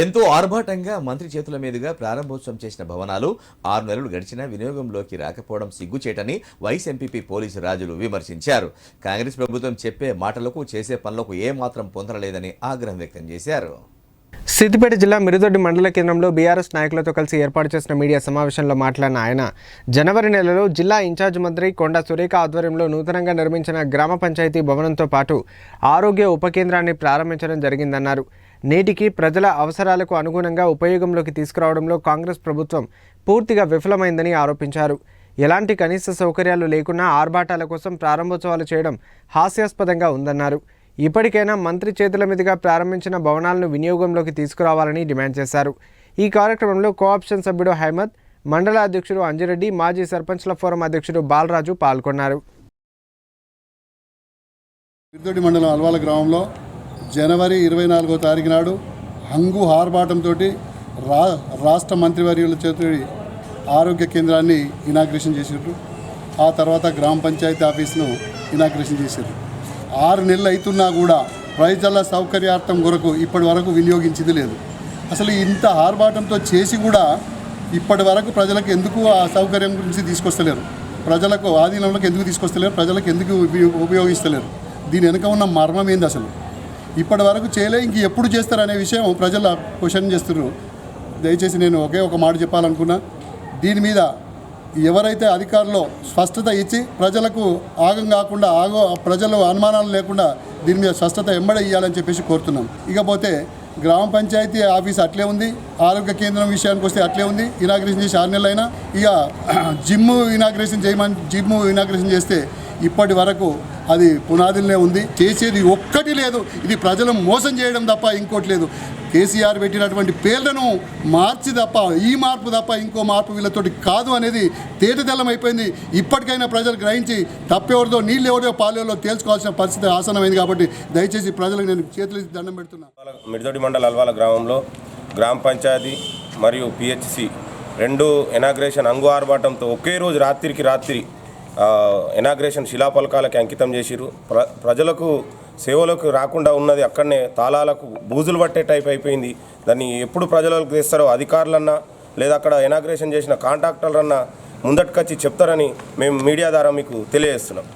ఎంతో ఆర్భాటంగా మంత్రి చేతుల మీదుగా ప్రారంభోత్సవం చేసిన భవనాలు ఆరు నెలలు గడిచినా వినియోగంలోకి రాకపోవడం సిగ్గుచేటని వైస్ ఎంపీపీ పోలీసు రాజులు విమర్శించారు. కాంగ్రెస్ ప్రభుత్వం చెప్పే మాటలకు చేసే పనులకు ఏమాత్రం పొందలేదని ఆగ్రహం వ్యక్తం చేశారు. సిద్దిపేట జిల్లా మిరుదొడ్డి మండల కేంద్రంలో బీఆర్ఎస్ నాయకులతో కలిసి ఏర్పాటు చేసిన మీడియా సమావేశంలో మాట్లాడిన ఆయన జనవరి నెలలో జిల్లా ఇన్ఛార్జ్ మంత్రి కొండా సురేఖ ఆధ్వర్యంలో నూతనంగా నిర్మించిన గ్రామ పంచాయతీ భవనంతో పాటు ఆరోగ్య ఉప కేంద్రాన్ని ప్రారంభించడం జరిగిందన్నారు. నేటికి ప్రజల అవసరాలకు అనుగుణంగా ఉపయోగంలోకి తీసుకురావడంలో కాంగ్రెస్ ప్రభుత్వం పూర్తిగా విఫలమైందని ఆరోపించారు. ఎలాంటి కనీస సౌకర్యాలు లేకున్నా ఆర్భాటాల కోసం ప్రారంభోత్సవాలు చేయడం హాస్యాస్పదంగా ఉందన్నారు. ఇప్పటికైనా మంత్రి చేతుల మీదుగా ప్రారంభించిన భవనాలను వినియోగంలోకి తీసుకురావాలని డిమాండ్ చేశారు. ఈ కార్యక్రమంలో కోఆప్షన్ సభ్యుడు హైమద్ మండల అధ్యక్షుడు అంజిరెడ్డి మాజీ సర్పంచ్ల ఫోరం అధ్యక్షుడు బాలరాజు పాల్గొన్నారు. మండలం అల్వాల గ్రామంలో జనవరి ఇరవై నాలుగో తారీఖు నాడు హంగు ఆర్భాటంతో రా రాష్ట్ర మంత్రివర్యుల చేతి ఆరోగ్య కేంద్రాన్ని ఇనాగ్రేషన్ చేసారు ఆ తర్వాత గ్రామ పంచాయతీ ఆఫీస్ను ఇనాగ్రేషన్ చేశారు ఆరు నెలలు అవుతున్నా కూడా ప్రజల సౌకర్యార్థం కొరకు ఇప్పటి వరకు వినియోగించింది లేదు. అసలు ఇంత ఆర్భాటంతో చేసి కూడా ఇప్పటి వరకు ప్రజలకు ఎందుకు ఆ సౌకర్యం గురించి తీసుకొస్తలేరు? ప్రజలకు ఆధీనంలోకి ఎందుకు తీసుకొస్తలేరు? ప్రజలకు ఎందుకు ఉపయో- ఉపయోగిస్తలేరు? దీని వెనుక ఉన్న మర్మం ఏంది అసలు? ఇప్పటి వరకు చేయలే ఇంక ఎప్పుడు చేస్తారు అనే విషయం ప్రజలు క్వశ్చన్ చేస్తున్నారు. దయచేసి నేను ఒకే ఒక మాట చెప్పాలనుకున్నా. దీని మీద ఎవరైతే అధికారులు స్పష్టత ఇచ్చి ప్రజలకు ఆగం కాకుండా ఆగో ప్రజలు అనుమానాలు లేకుండా దీని మీద స్పష్టత ఎంబడ ఇవ్వాలని చెప్పేసి కోరుతున్నాం. ఇకపోతే గ్రామ పంచాయతీ ఆఫీస్ అట్లే ఉంది ఆరోగ్య కేంద్రం విషయానికి వస్తే అట్లే ఉంది ఇనాగ్రేషన్ చేసి ఆరు నెలలైనా. ఇక జిమ్ ఇనాగ్రేషన్ చేయమని జిమ్ ఇనాగ్రేషన్ చేస్తే ఇప్పటి వరకు అది పునాదులనే ఉంది. చేసేది ఒక్కటి లేదు. ఇది ప్రజలను మోసం చేయడం తప్ప ఇంకోటి లేదు. కేసీఆర్ పెట్టినటువంటి పేర్లను మార్చి తప్ప ఈ మార్పు తప్ప ఇంకో మార్పు వీళ్ళతోటి కాదు అనేది తేటతెల్లం అయిపోయింది. ఇప్పటికైనా ప్రజలు గ్రహించి తప్పెవరిదో నీళ్ళు ఎవరిదో పాలేవరో తేల్చుకోవాల్సిన పరిస్థితి ఆసనమైంది కాబట్టి దయచేసి ప్రజలకు నేను చేతులు దండం పెడుతున్నా. మిడిదొడి మండల అల్వాల గ్రామంలో గ్రామ పంచాయతీ మరియు పిహెచ్సి రెండు ఎనాగ్రేషన్ అంగు ఆర్భాటంతో ఒకే రోజు రాత్రికి రాత్రి ఎనాగ్రేషన్ శిలాఫలకాలకి అంకితం చేసిరు ప్ర ప్రజలకు సేవలకు రాకుండా ఉన్నది అక్కడనే తాళాలకు బూజులు పట్టే టైప్ అయిపోయింది. దాన్ని ఎప్పుడు ప్రజలకు తెస్తారో అధికారులన్నా లేదా అక్కడ ఎనాగ్రేషన్ చేసిన కాంట్రాక్టర్లన్నా ముందటికొచ్చి చెప్తారని మేము మీడియా ద్వారా మీకు తెలియజేస్తున్నాం.